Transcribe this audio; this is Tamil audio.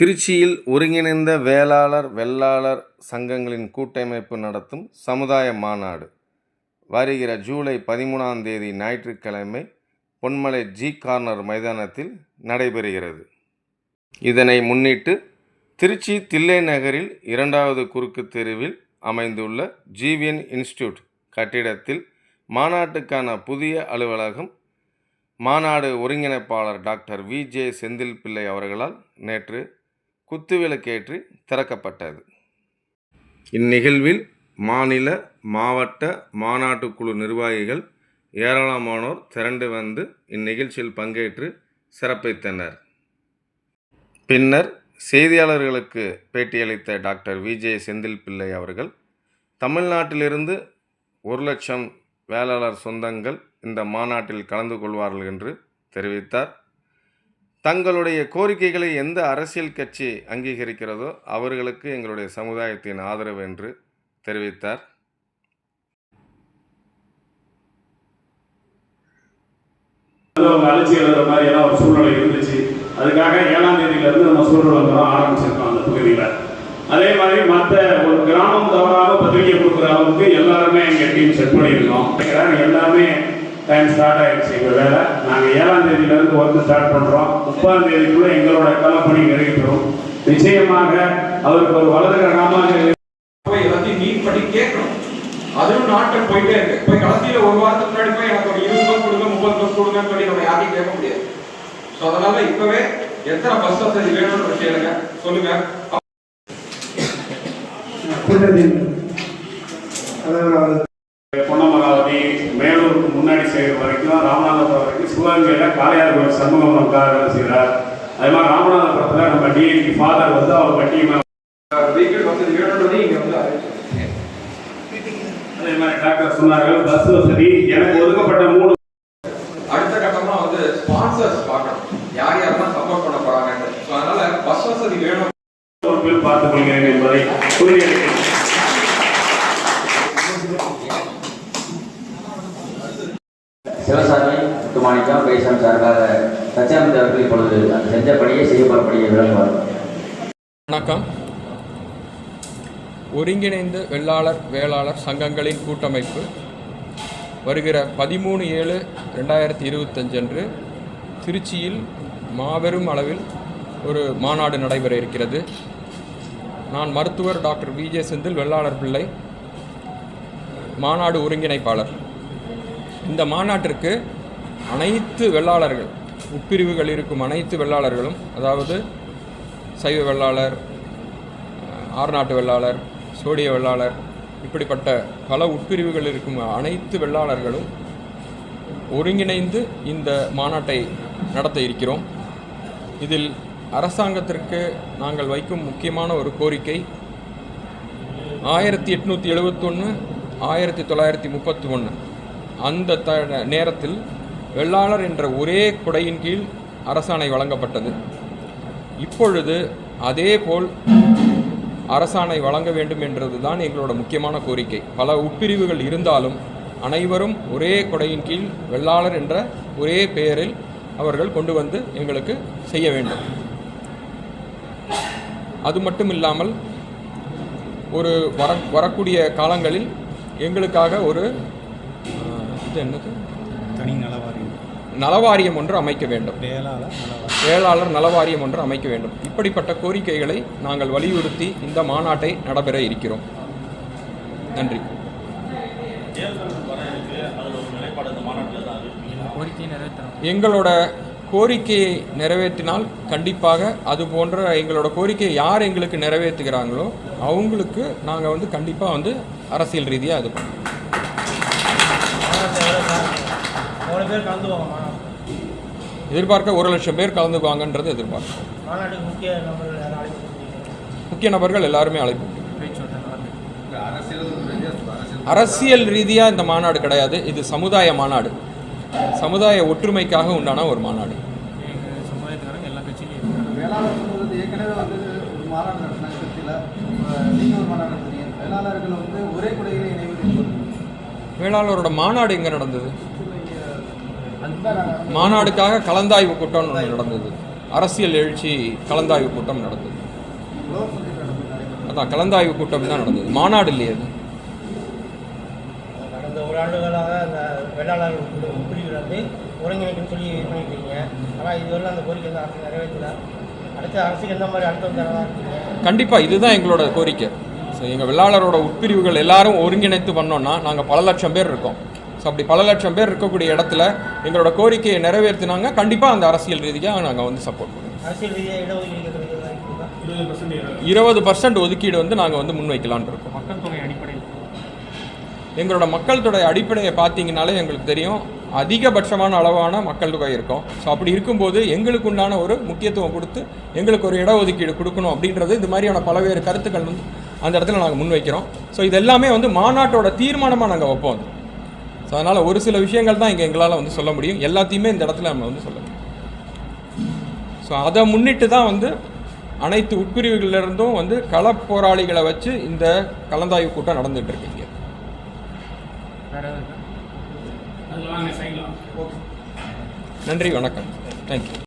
திருச்சியில் ஒருங்கிணைந்த வேளாளர் வெள்ளாளர் சங்கங்களின் கூட்டமைப்பு நடத்தும் சமுதாய மாநாடு. வருகிற ஜூலை பதிமூணாம் தேதி ஞாயிற்றுக்கிழமை பொன்மலை ஜி கார்னர் மைதானத்தில் நடைபெறுகிறது. இதனை முன்னிட்டு திருச்சி தில்லை நகரில் இரண்டாவது குறுக்கு தெருவில் அமைந்துள்ள ஜிவிஎன் இன்ஸ்டியூட் கட்டிடத்தில் மாநாட்டுக்கான புதிய அலுவலகம் மாநாடு ஒருங்கிணைப்பாளர் டாக்டர் வி ஜே செந்தில் பிள்ளை அவர்களால் நேற்று குத்துவிளக்கேற்றி திறக்கப்பட்டது. இந்நிகழ்வில் மாநில மாவட்ட மாநாட்டு குழு நிர்வாகிகள் ஏராளமானோர் திரண்டு வந்து இந்நிகழ்ச்சியில் பங்கேற்று சிறப்பித்தனர். பின்னர் செய்தியாளர்களுக்கு பேட்டியளித்த டாக்டர் விஜே செந்தில் பிள்ளை அவர்கள் தமிழ்நாட்டிலிருந்து ஒரு லட்சம் வேளாளர் சொந்தங்கள் இந்த மாநாட்டில் கலந்து கொள்வார்கள் என்று தெரிவித்தார். தங்களுடைய கோரிக்கைகளை எந்த அரசியல் கட்சி அங்கீகரிக்கிறதோ அவர்களுக்கு எங்களுடைய சமுதாயத்தின் ஆதரவு என்று தெரிவித்தார். அவங்க எழுதுற மாதிரி எல்லாம் ஒரு சூழ்நிலை இருந்துச்சு. அதுக்காக ஏழாம் தேதியில இருந்து நம்ம சூழ்நிலை ஆரம்பிச்சிருக்கோம் அந்த பகுதியில். அதே மாதிரி மற்ற ஒரு கிராமம் தவறாக பத்திரிகை கொடுக்குற அளவுக்கு எல்லாருமே எங்கள் டீம் செட் பண்ணியிருக்கோம். எல்லாமே டைம் ஸ்டார்ட் ஆயிடுச்சு. எங்க வேலை நாங்கள் ஏழாம் தேதியில இருந்து ஒர்க் ஸ்டார்ட் பண்றோம். முப்பதாம் தேதிக்குள்ள எங்களோட களப்பணி நிறைவேறும். நிச்சயமாக அவருக்கு ஒரு வலது கிரகமாக போய் எல்லாத்தையும் மீட் பண்ணி கேட்கணும். அதுவும் நாட்கள் போயிட்டே இருக்கு. போய் கடைசியில ஒரு வாரத்துக்கு முன்னாடி போய் எனக்கு ஒரு இருபது பஸ் கொடுங்க முப்பது பஸ் கொடுங்கன்னு சொல்லி நம்ம யாரையும் கேட்க முடியாது. ஸோ அதனால இப்பவே எத்தனை பஸ் வசதி வேணும்னு கேளுங்க சொல்லுங்க. அதாவது செய்கிற வரைக்கும் ராமநாதபுரம் வரைக்கும் சிவகங்கையில் காளையார் கோயில் சண்முகம் வேலை செய்கிறார் அதே மாதிரி ராமநாதபுரத்தில் நம்ம டிஎன்டி ஃபாதர் வந்து அவர் பட்டியமா வெஹிக்கிள் வசதி வேணும்ன்றதையும் இங்க வந்து அறிவிச்சிருக்கீங்க அதே மாதிரி டாக்டர் சொன்னார்கள் பஸ் வசதி எனக்கு ஒதுக்கப்பட்ட மூணு அடுத்த கட்டமா வந்து ஸ்பான்சர்ஸ் பார்க்கணும். யார் யாரெல்லாம் சப்போர்ட் பண்ண போறாங்கன்னு. ஸோ அதனால பஸ் வசதி வேணும். பார்த்துக் கொள்கிறேன் என்பதை உறுதியளிக்கிறேன் சிவசாமி முத்துமாணிக்கம் பைசாமி சார்பாக சச்சியானந்த அவர்கள் இப்பொழுது செஞ்ச செய்யப்படப்படியே விளங்குவார். வணக்கம். ஒருங்கிணைந்த வெள்ளாளர் வேளாளர் சங்கங்களின் கூட்டமைப்பு வருகிற பதிமூணு ஏழு ரெண்டாயிரத்தி இருபத்தஞ்சு அன்று திருச்சியில் மாபெரும் அளவில் ஒரு மாநாடு நடைபெற இருக்கிறது. நான் மருத்துவர் டாக்டர் விஜே செந்தில் வெள்ளாளர் பிள்ளை மாநாடு ஒருங்கிணைப்பாளர். இந்த மாநாட்டிற்கு அனைத்து வெள்ளாளர்கள் உட்பிரிவுகள் இருக்கும் அனைத்து வெள்ளாளர்களும் அதாவது சைவ வெள்ளாளர் ஆறுநாட்டு வெள்ளாளர் சோடிய வெள்ளாளர் இப்படிப்பட்ட பல உட்பிரிவுகள் இருக்கும் அனைத்து வெள்ளாளர்களும் ஒருங்கிணைந்து இந்த மாநாட்டை நடத்த இருக்கிறோம். இதில் அரசாங்கத்திற்கு நாங்கள் வைக்கும் முக்கியமான ஒரு கோரிக்கை ஆயிரத்தி எட்நூற்றி எழுபத்தொன்று ஆயிரத்தி தொள்ளாயிரத்தி முப்பத்தி ஒன்று அந்த த நேரத்தில் வெள்ளாளர் என்ற ஒரே குடையின் கீழ் அரசாணை வழங்கப்பட்டது. இப்பொழுது அதேபோல் அரசாணை வழங்க வேண்டும் என்றதுதான் எங்களோட முக்கியமான கோரிக்கை. பல உட்பிரிவுகள் இருந்தாலும் அனைவரும் ஒரே கொடையின் கீழ் வெள்ளாளர் என்ற ஒரே பெயரில் அவர்கள் கொண்டு வந்து எங்களுக்கு செய்ய வேண்டும். அது மட்டும் இல்லாமல் ஒரு வர வரக்கூடிய காலங்களில் எங்களுக்காக ஒரு அஹ், இது என்னது? தனி நலவாரியம். நலவாரியம் ஒன்று அமைக்க வேண்டும். வேளாளர் நலவாரியம். ஒன்று அமைக்க வேண்டும். இப்படிப்பட்ட கோரிக்கைகளை நாங்கள் வலியுறுத்தி இந்த மாநாட்டை நடைபெற இருக்கிறோம். நன்றி. எங்களோட கோரிக்கையை நிறைவேற்றினால் கண்டிப்பாக அது போன்ற எங்களோட கோரிக்கையை யார் எங்களுக்கு நிறைவேற்றுகிறாங்களோ அவங்களுக்கு நாங்கள் வந்து கண்டிப்பாக வந்து அரசியல் ரீதியாக இது பண்ணுவோம் எவ்வளோ பேர் கலந்துவாங்க மாநாடு எதிர்பார்க்க ஒரு லட்சம் பேர் கலந்துக்குவாங்கன்றது எதிர்பார்க்கிறோம் மாநாட்டுக்கு முக்கிய நபர்கள் யாரும் அழைப்பு கொடுத்தீங்க? முக்கிய நபர்கள் எல்லாருமே அழைப்பு. அரசியல் ரீதியாக இந்த மாநாடு கிடையாது. இது சமுதாய மாநாடு. சமுதாய ஒற்றுமைக்காக உண்டான ஒரு மாநாடு. வேளாளரோட மாநாடு எங்கே நடந்தது? மாநாடுக்காக கலந்தாய்வு கூட்டம் ஒன்று நடந்தது. அரசியல் எழுச்சி கலந்தாய்வு கூட்டம் நடந்தது. அதான் கலந்தாய்வு கூட்டம் தான் நடந்தது. மாநாடு இல்லையே அது. ஆண்டுகளாக அந்த வெள்ளாளர்கள் குழு பிரிவில் வந்து ஒருங்கிணைக்கணும்னு சொல்லி இது பண்ணியிருக்கீங்க. ஆனால் இதுவரை அந்த கோரிக்கை வந்து அரசு நிறைவேற்றல. அடுத்த அரசுக்கு எந்த மாதிரி அழுத்தம் தரதா இருக்கீங்க கண்டிப்பாக இதுதான் எங்களோட கோரிக்கை. ஸோ எங்கள் வெள்ளாளரோட உட்பிரிவுகள் எல்லாரும் ஒருங்கிணைத்து பண்ணோன்னா நாங்கள் பல லட்சம் பேர் இருக்கோம். ஸோ அப்படி பல லட்சம் பேர் இருக்கக்கூடிய இடத்துல எங்களோட கோரிக்கையை நிறைவேற்றினாங்க. கண்டிப்பாக அந்த அரசியல் ரீதியாக நாங்கள் வந்து சப்போர்ட் பண்ணுவோம். இருபது பர்சன்ட் ஒதுக்கீடு வந்து நாங்கள் வந்து முன்வைக்கலான்னு இருக்கோம். மக்கள் தொகை அடிப்படையில். எங்களோட மக்கள் தொகை அடிப்படையை பார்த்தீங்கனாலே எங்களுக்கு தெரியும். அதிகபட்சமான அளவான மக்கள் தொகை இருக்கும். ஸோ அப்படி இருக்கும்போது எங்களுக்கு உண்டான ஒரு முக்கியத்துவம் கொடுத்து எங்களுக்கு ஒரு இடஒதுக்கீடு கொடுக்கணும் அப்படின்றது இது மாதிரியான பல்வேறு கருத்துக்கள் வந்து அந்த இடத்துல நாங்கள் முன்வைக்கிறோம். ஸோ இது எல்லாமே வந்து மாநாட்டோட தீர்மானமாக நாங்கள் வைப்போம். ஸோ அதனால் ஒரு சில விஷயங்கள் தான் இங்கே எங்களால் வந்து சொல்ல முடியும். எல்லாத்தையுமே இந்த இடத்துல நம்ம வந்து சொல்ல முடியும். ஸோ அதை முன்னிட்டு தான் வந்து அனைத்து உட்பிரிவுகளிலிருந்தும் வந்து களப் போராளிகளை வச்சு இந்த கலந்தாய்வு கூட்டம் நடந்துட்டு இருக்கு இங்க. நன்றி வணக்கம். தேங்க்யூ